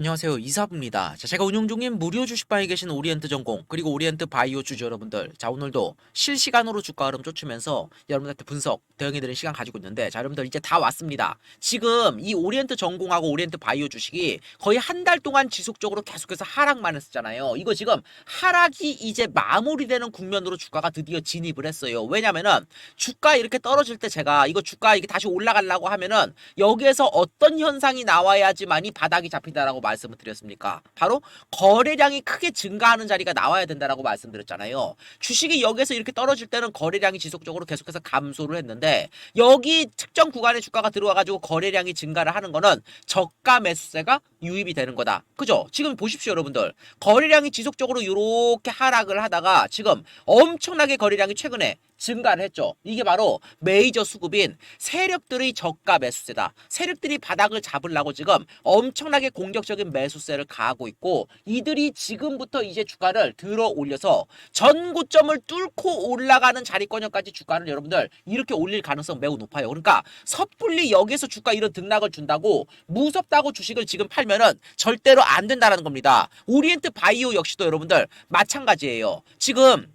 안녕하세요 이사부입니다. 자, 제가 운영 중인 무료 주식방에 계신 오리엔트 전공 그리고 오리엔트 바이오 주주 여러분들 자 오늘도 실시간으로 주가 흐름 쫓으면서 여러분들한테 분석 대응해드리는 시간 가지고 있는데 자 여러분들 이제 다 왔습니다. 지금 이 오리엔트 전공하고 오리엔트 바이오 주식이 거의 한 달 동안 지속적으로 계속해서 하락만 했었잖아요. 이거 지금 하락이 이제 마무리되는 국면으로 주가가 드디어 진입을 했어요. 왜냐면은 주가 이렇게 떨어질 때 제가 이거 주가 이게 다시 올라가려고 하면은 여기에서 어떤 현상이 나와야지만이 바닥이 잡힌다라고 말씀을 드렸습니까? 바로 거래량이 크게 증가하는 자리가 나와야 된다라고 말씀드렸잖아요. 주식이 여기에서 이렇게 떨어질 때는 거래량이 지속적으로 계속해서 감소를 했는데 여기 특정 구간에 주가가 들어와 가지고 거래량이 증가를 하는 거는 저가 매수세가 유입이 되는 거다. 그죠? 지금 보십시오, 여러분들. 거래량이 지속적으로 이렇게 하락을 하다가 지금 엄청나게 거래량이 최근에 증가를 했죠. 이게 바로 메이저 수급인 세력들의 저가 매수세다. 세력들이 바닥을 잡으려고 지금 엄청나게 공격적인 매수세를 가하고 있고 이들이 지금부터 이제 주가를 들어 올려서 전고점을 뚫고 올라가는 자리권역까지 주가를 여러분들 이렇게 올릴 가능성 매우 높아요. 그러니까 섣불리 여기서 주가 이런 등락을 준다고 무섭다고 주식을 지금 팔면은 절대로 안 된다라는 겁니다. 오리엔트 바이오 역시도 여러분들 마찬가지예요. 지금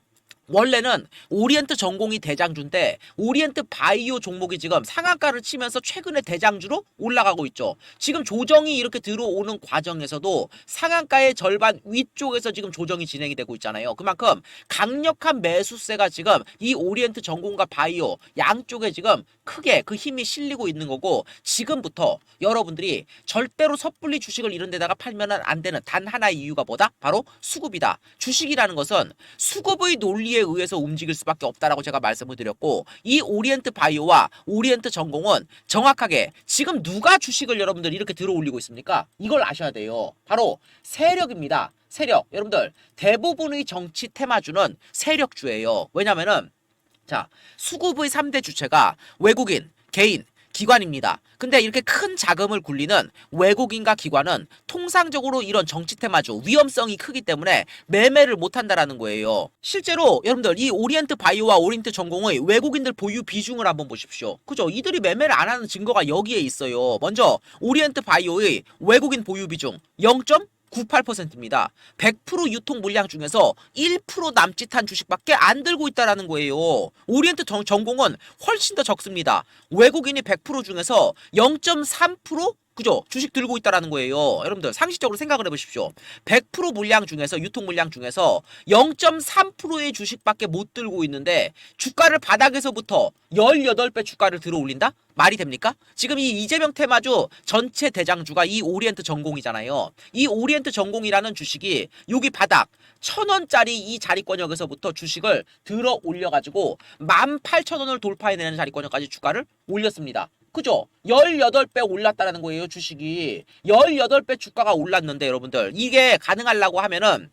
원래는 오리엔트 전공이 대장주인데 오리엔트 바이오 종목이 지금 상한가를 치면서 최근에 대장주로 올라가고 있죠. 지금 조정이 이렇게 들어오는 과정에서도 상한가의 절반 위쪽에서 지금 조정이 진행이 되고 있잖아요. 그만큼 강력한 매수세가 지금 이 오리엔트 전공과 바이오 양쪽에 지금 크게 그 힘이 실리고 있는 거고 지금부터 여러분들이 절대로 섣불리 주식을 이런 데다가 팔면 안 되는 단 하나의 이유가 뭐다? 바로 수급이다. 주식이라는 것은 수급의 논리에 의해서 움직일 수밖에 없다라고 제가 말씀을 드렸고 이 오리엔트 바이오와 오리엔트 전공은 정확하게 지금 누가 주식을 여러분들 이렇게 들어 올리고 있습니까? 이걸 아셔야 돼요. 바로 세력입니다. 세력. 여러분들 대부분의 정치 테마주는 세력주예요. 왜냐면은 자, 수급의 3대 주체가 외국인, 개인, 기관입니다. 근데 이렇게 큰 자금을 굴리는 외국인과 기관은 통상적으로 이런 정치 테마주 위험성이 크기 때문에 매매를 못 한다라는 거예요. 실제로 여러분들 이 오리엔트 바이오와 오리엔트 전공의 외국인들 보유 비중을 한번 보십시오. 그죠? 이들이 매매를 안 하는 증거가 여기에 있어요. 먼저 오리엔트 바이오의 외국인 보유 비중 0. 98%입니다. 100% 유통 물량 중에서 1% 남짓한 주식밖에 안 들고 있다라는 거예요. 오리엔트 정, 전공은 훨씬 더 적습니다. 외국인이 100% 중에서 0.3% 그죠? 주식 들고 있다라는 거예요. 여러분들 상식적으로 생각을 해보십시오. 100% 물량 중에서 유통 물량 중에서 0.3%의 주식밖에 못 들고 있는데 주가를 바닥에서부터 18배 주가를 들어 올린다? 말이 됩니까? 지금 이 이재명 테마주 전체 대장주가 이 오리엔트 전공이잖아요. 이 오리엔트 전공이라는 주식이 여기 바닥 천 원짜리 이 자리권역에서부터 주식을 들어 올려가지고 18,000원을 돌파해내는 자리권역까지 주가를 올렸습니다. 그죠? 18배 올랐다라는 거예요, 주식이. 18배 주가가 올랐는데, 여러분들. 이게 가능하려고 하면은,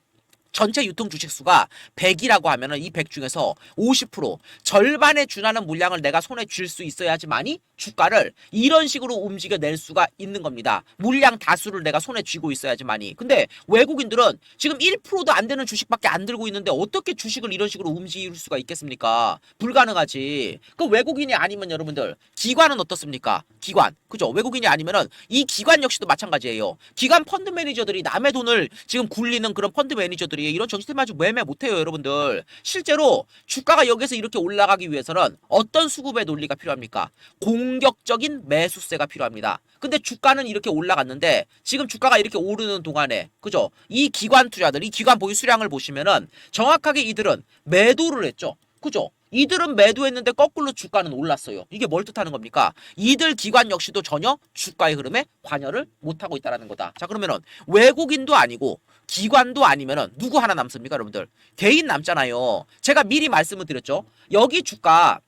전체 유통 주식 수가 100이라고 하면은 이 100 중에서 50% 절반에 준하는 물량을 내가 손에 쥘 수 있어야지만이 주가를 이런 식으로 움직여 낼 수가 있는 겁니다. 물량 다수를 내가 손에 쥐고 있어야지만이. 근데 외국인들은 지금 1%도 안 되는 주식밖에 안 들고 있는데 어떻게 주식을 이런 식으로 움직일 수가 있겠습니까? 불가능하지. 그 외국인이 아니면 여러분들 기관은 어떻습니까? 기관. 그죠? 외국인이 아니면은 이 기관 역시도 마찬가지예요. 기관 펀드 매니저들이 남의 돈을 지금 굴리는 그런 펀드 매니저들이 이런 정치테마주 매매 못해요, 여러분들. 실제로 주가가 여기서 이렇게 올라가기 위해서는 어떤 수급의 논리가 필요합니까? 공격적인 매수세가 필요합니다. 근데 주가는 이렇게 올라갔는데 지금 주가가 이렇게 오르는 동안에 그죠? 이 기관 투자들, 이 기관 보유 수량을 보시면은 정확하게 이들은 매도를 했죠. 그죠? 이들은 매도했는데 거꾸로 주가는 올랐어요. 이게 뭘 뜻하는 겁니까? 이들 기관 역시도 전혀 주가의 흐름에 관여를 못하고 있다는 거다. 자 그러면은 외국인도 아니고 기관도 아니면은 누구 하나 남습니까, 여러분들? 개인 남잖아요. 제가 미리 말씀을 드렸죠. 여기 주가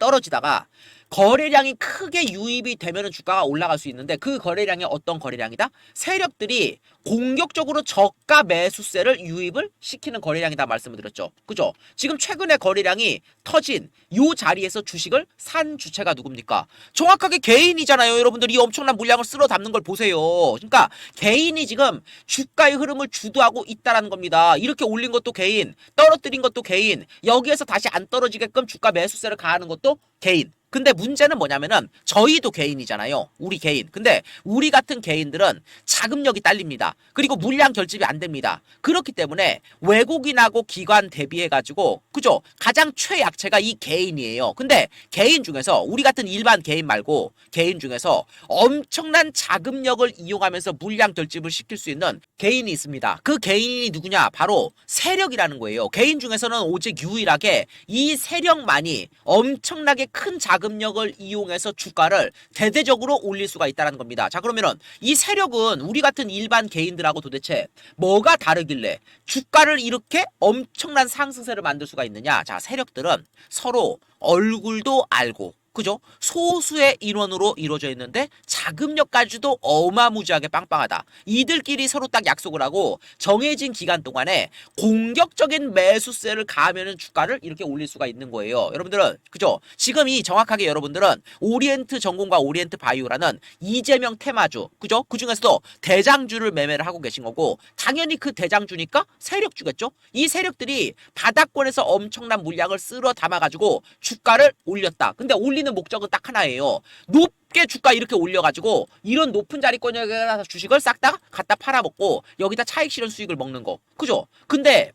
떨어지다가 거래량이 크게 유입이 되면은 주가가 올라갈 수 있는데 그 거래량이 어떤 거래량이다? 세력들이 공격적으로 저가 매수세를 유입을 시키는 거래량이다 말씀을 드렸죠. 그죠? 지금 최근에 거래량이 터진 요 자리에서 주식을 산 주체가 누굽니까? 정확하게 개인이잖아요. 여러분들 이 엄청난 물량을 쓸어 담는 걸 보세요. 그러니까 개인이 지금 주가의 흐름을 주도하고 있다라는 겁니다. 이렇게 올린 것도 개인, 떨어뜨린 것도 개인, 여기에서 다시 안 떨어지게끔 주가 매수세를 가하는 것도 개인. 근데 문제는 뭐냐면은 저희도 개인이잖아요. 우리 개인. 근데 우리 같은 개인들은 자금력이 딸립니다. 그리고 물량 결집이 안 됩니다. 그렇기 때문에 외국인하고 기관 대비해 가지고 그죠? 가장 최약체가 이 개인이에요. 근데 개인 중에서 우리 같은 일반 개인 말고 개인 중에서 엄청난 자금력을 이용하면서 물량 결집을 시킬 수 있는 개인이 있습니다. 그 개인이 누구냐? 바로 세력이라는 거예요. 개인 중에서는 오직 유일하게 이 세력만이 엄청나게 큰 자금 력을 이용해서 주가를 대대적으로 올릴 수가 있다는 겁니다. 자, 그러면은 이 세력은 우리 같은 일반 개인들하고 도대체 뭐가 다르길래 주가를 이렇게 엄청난 상승세를 만들 수가 있느냐? 자, 세력들은 서로 얼굴도 알고 그죠? 소수의 인원으로 이루어져 있는데 자금력까지도 어마무지하게 빵빵하다. 이들끼리 서로 딱 약속을 하고 정해진 기간 동안에 공격적인 매수세를 가하면은 주가를 이렇게 올릴 수가 있는 거예요. 여러분들은 그죠? 지금 이 정확하게 여러분들은 오리엔트 전공과 오리엔트 바이오라는 이재명 테마주 그죠? 그 중에서도 대장주를 매매를 하고 계신 거고 당연히 그 대장주니까 세력주겠죠? 이 세력들이 바닥권에서 엄청난 물량을 쓸어 담아가지고 주가를 올렸다. 근데 올리 는 목적은 딱 하나예요. 높게 주가 이렇게 올려가지고 이런 높은 자리권에 가서 주식을 싹 다 갖다 팔아먹고 여기다 차익 실현 수익을 먹는 거. 그죠? 근데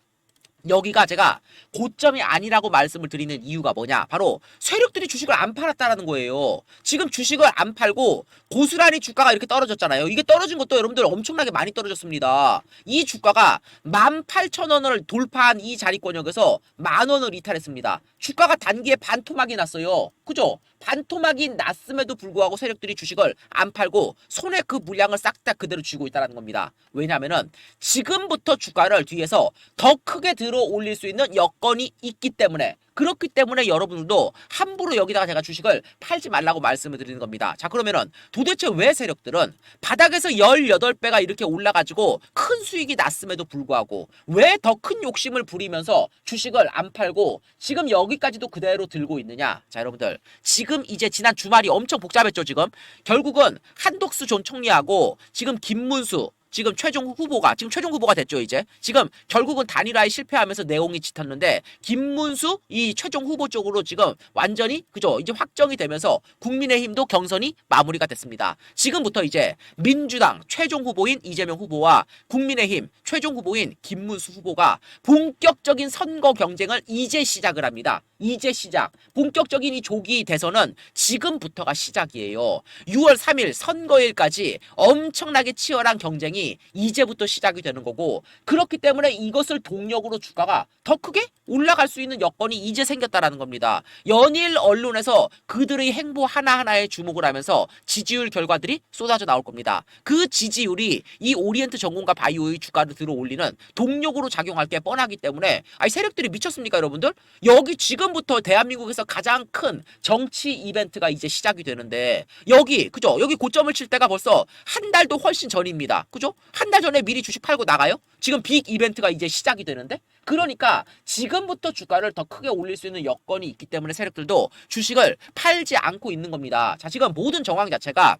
여기가 제가 고점이 아니라고 말씀을 드리는 이유가 뭐냐? 바로 세력들이 주식을 안 팔았다라는 거예요. 지금 주식을 안 팔고 고스란히 주가가 이렇게 떨어졌잖아요. 이게 떨어진 것도 여러분들 엄청나게 많이 떨어졌습니다. 이 주가가 18,000원을 돌파한 이 자리권 역에서 만 원을 이탈했습니다. 주가가 단기에 반토막이 났어요. 그죠? 반토막이 났음에도 불구하고 세력들이 주식을 안 팔고 손에 그 물량을 싹 다 그대로 쥐고 있다는 겁니다. 왜냐하면은 지금부터 주가를 뒤에서 더 크게 들어 올릴 수 있는 여건이 있기 때문에 그렇기 때문에 여러분들도 함부로 여기다가 제가 주식을 팔지 말라고 말씀을 드리는 겁니다. 자, 그러면은 도대체 왜 세력들은 바닥에서 18배가 이렇게 올라가지고 큰 수익이 났음에도 불구하고 왜 더 큰 욕심을 부리면서 주식을 안 팔고 지금 여기까지도 그대로 들고 있느냐? 자, 여러분들. 지금 이제 지난 주말이 엄청 복잡했죠, 지금. 결국은 한독수 전 총리하고 지금 김문수 지금 최종 후보가 지금 최종 후보가 됐죠 이제. 지금 결국은 단일화에 실패하면서 내용이 짙었는데 김문수 이 최종 후보 쪽으로 지금 완전히 그죠 이제 확정이 되면서 국민의힘도 경선이 마무리가 됐습니다. 지금부터 이제 민주당 최종 후보인 이재명 후보와 국민의힘 최종 후보인 김문수 후보가 본격적인 선거 경쟁을 이제 시작을 합니다 이제 시작 본격적인 이 조기 대선은 지금부터가 시작이에요 6월 3일 선거일까지 엄청나게 치열한 경쟁이 이제부터 시작이 되는 거고 그렇기 때문에 이것을 동력으로 주가가 더 크게 올라갈 수 있는 여건이 이제 생겼다라는 겁니다. 연일 언론에서 그들의 행보 하나하나에 주목을 하면서 지지율 결과들이 쏟아져 나올 겁니다. 그 지지율이 이 오리엔트 전공과 바이오의 주가를 들어 올리는 동력으로 작용할 게 뻔하기 때문에 아니 세력들이 미쳤습니까 여러분들? 여기 지금부터 대한민국에서 가장 큰 정치 이벤트가 이제 시작이 되는데 여기 그죠? 여기 고점을 칠 때가 벌써 한 달도 훨씬 전입니다. 그죠? 한 달 전에 미리 주식 팔고 나가요? 지금 빅 이벤트가 이제 시작이 되는데 그러니까 지금부터 주가를 더 크게 올릴 수 있는 여건이 있기 때문에 세력들도 주식을 팔지 않고 있는 겁니다. 자, 지금 모든 정황 자체가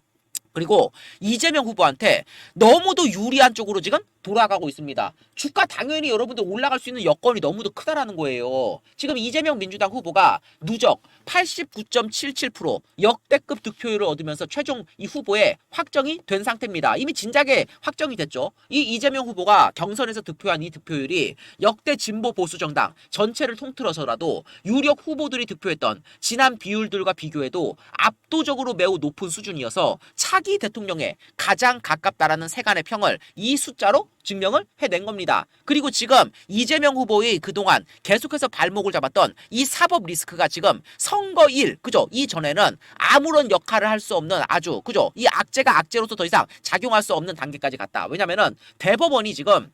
그리고 이재명 후보한테 너무도 유리한 쪽으로 지금 돌아가고 있습니다. 주가 당연히 여러분들 올라갈 수 있는 여건이 너무도 크다라는 거예요. 지금 이재명 민주당 후보가 누적 89.77% 역대급 득표율을 얻으면서 최종 이 후보에 확정이 된 상태입니다. 이미 진작에 확정이 됐죠. 이 이재명 후보가 경선에서 득표한 이 득표율이 역대 진보 보수 정당 전체를 통틀어서라도 유력 후보들이 득표했던 지난 비율들과 비교해도 압도적으로 매우 높은 수준이어서 차기 대통령에 가장 가깝다라는 세간의 평을 이 숫자로 증명을 해낸 겁니다. 그리고 지금 이재명 후보의 그동안 계속해서 발목을 잡았던 이 사법 리스크가 지금 선거일, 그죠? 이전에는 아무런 역할을 할 수 없는 아주, 그죠? 이 악재가 악재로서 더 이상 작용할 수 없는 단계까지 갔다. 왜냐면은 대법원이 지금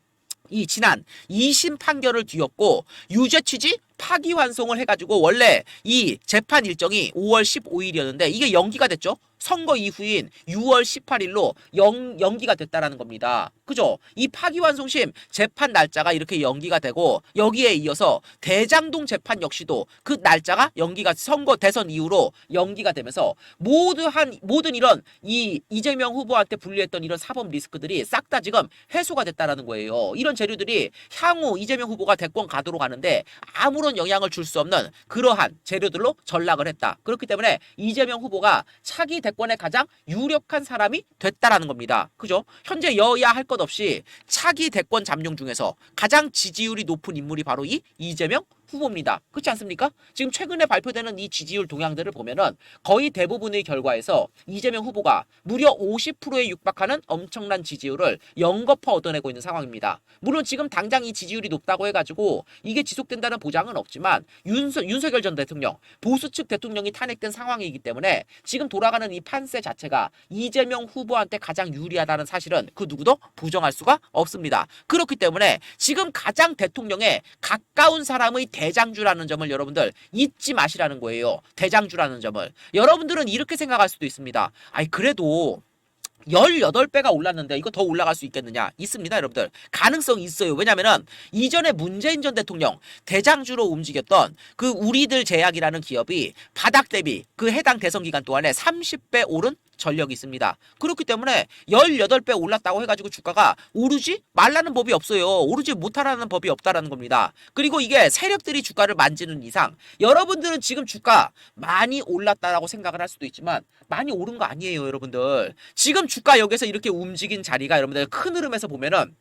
이 지난 2심 판결을 뒤엎고 유죄 취지 파기환송을 해가지고 원래 이 재판 일정이 5월 15일이었는데 이게 연기가 됐죠. 선거 이후인 6월 18일로 연, 연기가 됐다라는 겁니다. 그죠? 이 파기환송심 재판 날짜가 이렇게 연기가 되고 여기에 이어서 대장동 재판 역시도 그 날짜가 연기가 선거 대선 이후로 연기가 되면서 모두 한 모든 이런 이 이재명 후보한테 분리했던 이런 사법 리스크들이 싹 다 지금 해소가 됐다라는 거예요. 이런 재료들이 향후 이재명 후보가 대권 가도록 하는데 아무런 영향을 줄 수 없는 그러한 재료들로 전락을 했다. 그렇기 때문에 이재명 후보가 차기 대권에 가장 유력한 사람이 됐다라는 겁니다. 그죠? 현재 여야 할 것 없이 차기 대권 잠룡 중에서 가장 지지율이 높은 인물이 바로 이 이재명 후보입니다. 그렇지 않습니까? 지금 최근에 발표되는 이 지지율 동향들을 보면은 거의 대부분의 결과에서 이재명 후보가 무려 50%에 육박하는 엄청난 지지율을 연거푸 얻어내고 있는 상황입니다. 물론 지금 당장 이 지지율이 높다고 해가지고 이게 지속된다는 보장은 없지만 윤석, 윤석열 전 대통령 보수 측 대통령이 탄핵된 상황이기 때문에 지금 돌아가는 이 판세 자체가 이재명 후보한테 가장 유리하다는 사실은 그 누구도 부정할 수가 없습니다. 그렇기 때문에 지금 가장 대통령에 가까운 사람의 대장주라는 점을 여러분들 잊지 마시라는 거예요. 대장주라는 점을. 여러분들은 이렇게 생각할 수도 있습니다. 아니 그래도 18배가 올랐는데 이거 더 올라갈 수 있겠느냐? 있습니다, 여러분들. 가능성 있어요. 왜냐면은 이전에 문재인 전 대통령 대장주로 움직였던 그 우리들 제약이라는 기업이 바닥 대비 그 해당 대선 기간 동안에 30배 오른 전력이 있습니다. 그렇기 때문에 18배 올랐다고 해가지고 주가가 오르지 말라는 법이 없어요. 오르지 못하라는 법이 없다라는 겁니다. 그리고 이게 세력들이 주가를 만지는 이상 여러분들은 지금 주가 많이 올랐다라고 생각을 할 수도 있지만 많이 오른 거 아니에요, 여러분들. 지금 주가 여기서 이렇게 움직인 자리가 여러분들 큰 흐름에서 보면은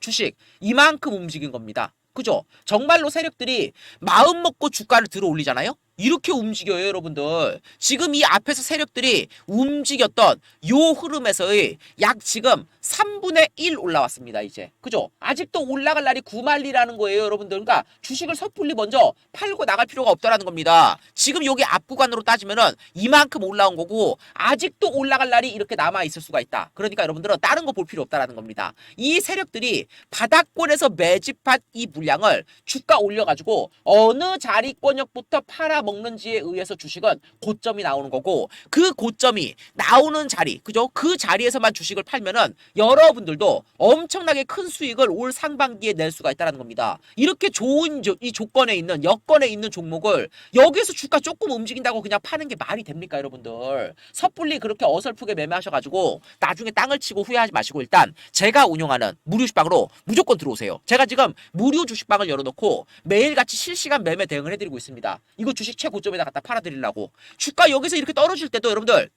주식 이만큼 움직인 겁니다. 그죠? 정말로 세력들이 마음 먹고 주가를 들어 올리잖아요? 이렇게 움직여요, 여러분들. 지금 이 앞에서 세력들이 움직였던 요 흐름에서의 약 지금 3분의 1 올라왔습니다, 이제. 그죠? 아직도 올라갈 날이 구말리라는 거예요, 여러분들. 그러니까 주식을 섣불리 먼저 팔고 나갈 필요가 없다라는 겁니다. 지금 여기 앞 구간으로 따지면은 이만큼 올라온 거고 아직도 올라갈 날이 이렇게 남아 있을 수가 있다. 그러니까 여러분들은 다른 거 볼 필요 없다라는 겁니다. 이 세력들이 바닥권에서 매집한 이 물량을 주가 올려가지고 어느 자리권역부터 팔아 먹는지에 의해서 주식은 고점이 나오는 거고 그 고점이 나오는 자리 그죠? 그 자리에서만 주식을 팔면은 여러분들도 엄청나게 큰 수익을 올 상반기에 낼 수가 있다는 겁니다. 이렇게 좋은 조, 이 조건에 있는 여건에 있는 종목을 여기서 주가 조금 움직인다고 그냥 파는 게 말이 됩니까 여러분들? 섣불리 그렇게 어설프게 매매하셔가지고 나중에 땅을 치고 후회하지 마시고 일단 제가 운영하는 무료 주식방으로 무조건 들어오세요. 제가 지금 무료 주식방을 열어놓고 매일같이 실시간 매매 대응을 해드리고 있습니다. 이거 주식 최고점에다 갖다 팔아드리려고 주가 여기서 이렇게 떨어질 때도 여러분들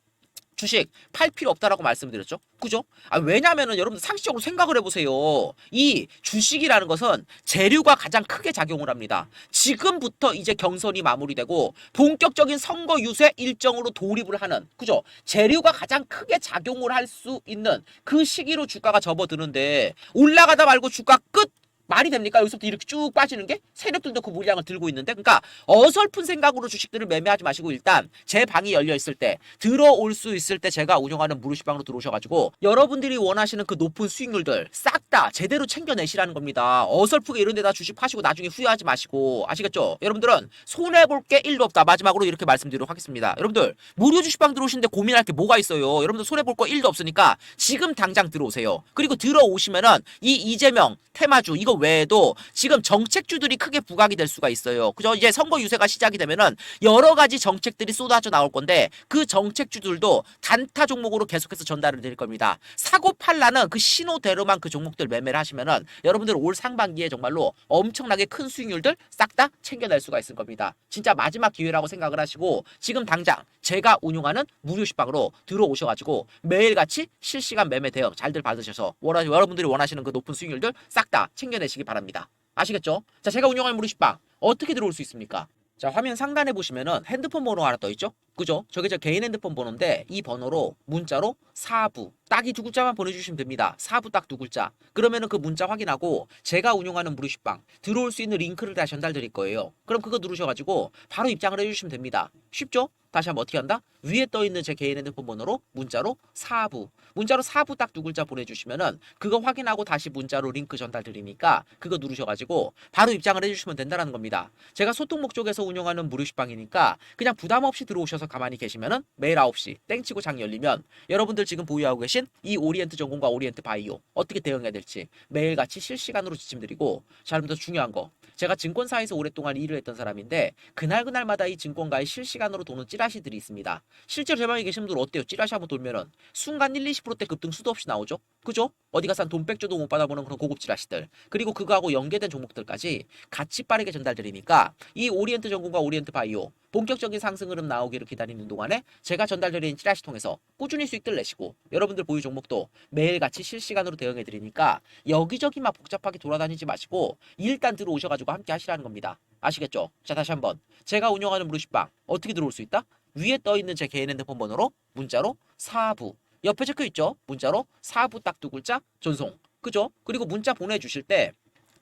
주식 팔 필요 없다라고 말씀드렸죠. 그죠? 아, 왜냐면은 여러분들 상식적으로 생각을 해보세요. 이 주식이라는 것은 재료가 가장 크게 작용을 합니다. 지금부터 이제 경선이 마무리되고 본격적인 선거 유세 일정으로 돌입을 하는, 그죠? 재료가 가장 크게 작용을 할 수 있는 그 시기로 주가가 접어드는데 올라가다 말고 주가 끝! 말이 됩니까? 여기서부터 이렇게 쭉 빠지는 게 세력들도 그 물량을 들고 있는데 그러니까 어설픈 생각으로 주식들을 매매하지 마시고 일단 제 방이 열려 있을 때 들어올 수 있을 때 제가 운영하는 무료시방으로 들어오셔가지고 여러분들이 원하시는 그 높은 수익률들 싹 다 제대로 챙겨내시라는 겁니다. 어설프게 이런 데다 주식 파시고 나중에 후회하지 마시고 아시겠죠? 여러분들은 손해볼 게 1도 없다. 마지막으로 이렇게 말씀드리도록 하겠습니다. 여러분들 무료 주식방 들어오시는데 고민할 게 뭐가 있어요? 여러분들 손해볼 거 1도 없으니까 지금 당장 들어오세요. 그리고 들어오시면은 이 이재명 테마주 이거 외에도 지금 정책주들이 크게 부각이 될 수가 있어요. 그죠? 이제 선거 유세가 시작이 되면은 여러 가지 정책들이 쏟아져 나올 건데 그 정책주들도 단타 종목으로 계속해서 전달을 드릴 겁니다. 사고 팔라는 그 신호대로만 그 종목들 매매를 하시면은 여러분들 올 상반기에 정말로 엄청나게 큰 수익률들 싹 다 챙겨낼 수가 있을 겁니다. 진짜 마지막 기회라고 생각을 하시고 지금 당장 제가 운용하는 무료 식방으로 들어오셔가지고 매일같이 실시간 매매 대응 잘들 받으셔서 원하, 여러분들이 원하시는 그 높은 수익률들 싹 다 챙겨내시 기 바랍니다. 아시겠죠? 자, 제가 운영하는 무료 식방 어떻게 들어올 수 있습니까? 자, 화면 상단에 보시면은 핸드폰 번호 하나 떠 있죠? 그죠? 저게 저 개인 핸드폰 번호인데 이 번호로 문자로 사부 딱 이 두 글자만 보내주시면 됩니다. 사부 딱 두 글자. 그러면은 그 문자 확인하고 제가 운영하는 무료식빵 들어올 수 있는 링크를 다 전달 드릴 거예요. 그럼 그거 누르셔가지고 바로 입장을 해주시면 됩니다. 쉽죠? 다시 한번 어떻게 한다? 위에 떠 있는 제 개인 핸드폰 번호로 문자로 사부 문자로 사부 딱 두 글자 보내주시면은 그거 확인하고 다시 문자로 링크 전달 드리니까 그거 누르셔가지고 바로 입장을 해주시면 된다는 겁니다. 제가 소통 목적에서 운영하는 무료식빵이니까 그냥 부담 없이 들어오셔서 가만히 계시면은 매일 9시 땡치고 장 열리면 여러분들 지금 보유하고 계신 이 오리엔트 전공과 오리엔트 바이오 어떻게 대응해야 될지 매일같이 실시간으로 지침드리고 자 여러분들 중요한 거 제가 증권사에서 오랫동안 일을 했던 사람인데 그날 그날마다 이 증권가에 실시간으로 도는 찌라시들이 있습니다. 실제로 제 방에 계신 분들 어때요? 찌라시 한번 돌면은 순간 1, 20%대 급등 수도 없이 나오죠? 그죠? 어디 가서 한돈 백조도 못 받아보는 그런 고급 찌라시들 그리고 그거하고 연계된 종목들까지 같이 빠르게 전달드리니까 이 오리엔트 전공과 오리엔트 바이오 본격적인 상승 흐름 나오기를 기다리는 동안에 제가 전달드리는 찌라시 통해서 꾸준히 수익들 내시고 여러분들 보유 종목도 매일같이 실시간으로 대응해 드리니까 여기저기 막 복잡하게 돌아다니지 마시고 일단 들어오셔가지고 함께 하시라는 겁니다. 아시겠죠? 자 다시 한번 제가 운영하는 무료식빵 어떻게 들어올 수 있다? 위에 떠 있는 제 개인 핸드폰 번호로 문자로 사부 옆에 적혀 있죠? 문자로 사부 딱 두 글자 전송 그죠? 그리고 문자 보내주실 때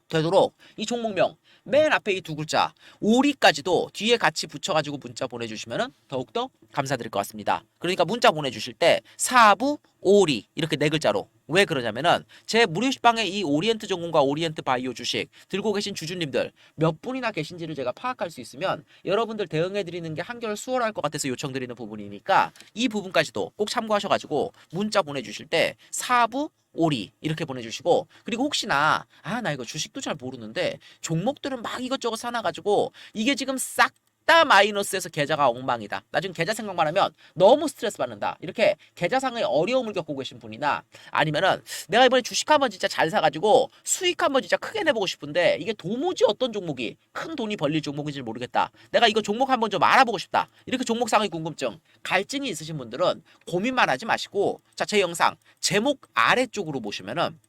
되도록 이 종목명 맨 앞에 이 두 글자 오리까지도 뒤에 같이 붙여가지고 문자 보내주시면 더욱더 감사드릴 것 같습니다. 그러니까 문자 보내주실 때 사부 오리 이렇게 네 글자로. 왜 그러냐면은 제 무료 식방에 이 오리엔트 전공과 오리엔트 바이오 주식 들고 계신 주주님들 몇 분이나 계신지를 제가 파악할 수 있으면 여러분들 대응해 드리는 게 한결 수월할 것 같아서 요청드리는 부분이니까 이 부분까지도 꼭 참고하셔가지고 문자 보내주실 때 사부 오리 이렇게 보내주시고 그리고 혹시나 아 나 이거 주식도 잘 모르는데 종목들은 막 이것저것 사놔가지고 이게 지금 싹 다 마이너스에서 계좌가 엉망이다. 나 지금 계좌 생각만 하면 너무 스트레스 받는다. 이렇게 계좌상의 어려움을 겪고 계신 분이나 아니면은 내가 이번에 주식 한번 진짜 잘 사가지고 수익 한번 진짜 크게 내보고 싶은데 이게 도무지 어떤 종목이 큰 돈이 벌릴 종목인지 모르겠다. 내가 이거 종목 한번 좀 알아보고 싶다. 이렇게 종목상의 궁금증, 갈증이 있으신 분들은 고민만 하지 마시고 자 제 영상 제목 아래쪽으로 보시면은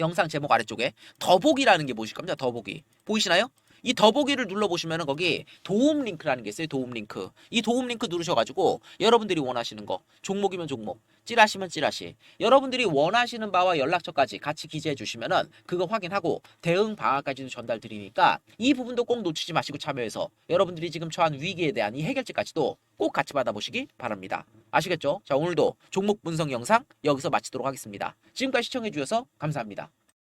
영상 제목 아래쪽에 더보기라는 게 보실 겁니다. 더보기 보이시나요? 이 더보기를 눌러보시면은 거기 도움 링크라는 게 있어요. 도움 링크. 이 도움 링크 누르셔가지고 여러분들이 원하시는 거 종목이면 종목, 찌라시면 찌라시. 여러분들이 원하시는 바와 연락처까지 같이 기재해 주시면은 그거 확인하고 대응 방안까지도 전달 드리니까 이 부분도 꼭 놓치지 마시고 참여해서 여러분들이 지금 처한 위기에 대한 이 해결책까지도 꼭 같이 받아보시기 바랍니다. 아시겠죠? 자 오늘도 종목 분석 영상 여기서 마치도록 하겠습니다. 지금까지 시청해 주셔서 감사합니다.